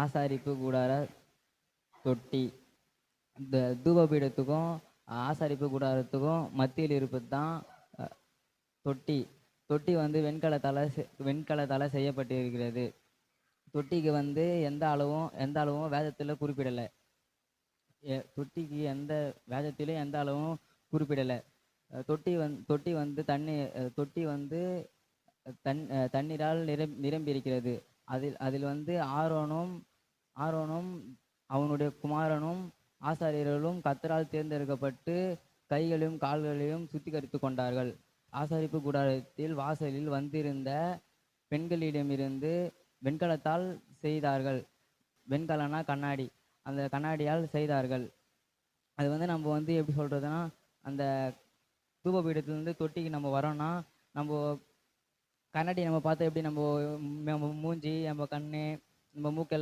ஆசாரிப்பு கூடார தொட்டி. இந்த தூபபீடத்துக்கும் ஆசாரிப்பு கூடாரத்துக்கும் மத்தியில் இருப்பது தான் தொட்டி. தொட்டி வந்து வெண்கலத்தால் வெண்கலத்தால் வெண்கலத்தால் செய்யப்பட்டிருக்கிறது. தொட்டிக்கு வந்து எந்த அளவும் எந்த அளவும் வேதத்தில் குறிப்பிடலை. தொட்டிக்கு எந்த வேதத்திலும் எந்த அளவும் குறிப்பிடலை. தொட்டி வந் தொட்டி வந்து தண்ணி தொட்டி வந்து தன் தண்ணீரால் நிரம் நிரம்பி இருக்கிறது அதில் அதில் வந்து ஆரோனும் ஆரோனும் அவனுடைய குமாரனும் ஆசாரியர்களும் கத்தரால் தேர்ந்தெடுக்கப்பட்டு கைகளையும் கால்களையும் சுத்திகரித்து கொண்டார்கள். ஆசாரிப்பு கூடாரத்தில் வாசலில் வந்திருந்த பெண்களிடமிருந்து வெண்கலத்தால் செய்தார்கள். வெண்கலனா கண்ணாடி. அந்த கண்ணாடியால் செய்தார்கள். அது வந்து நம்ம வந்து எப்படி சொல்கிறதுனா அந்த தூபபீடத்துலேருந்து தொட்டிக்கு நம்ம வரோம்னா நம்ம கண்ணாடி நம்ம பார்த்தா எப்படி நம்ம நம்ம மூஞ்சி நம்ம கண் நம்ம மூக்கெல்லாம்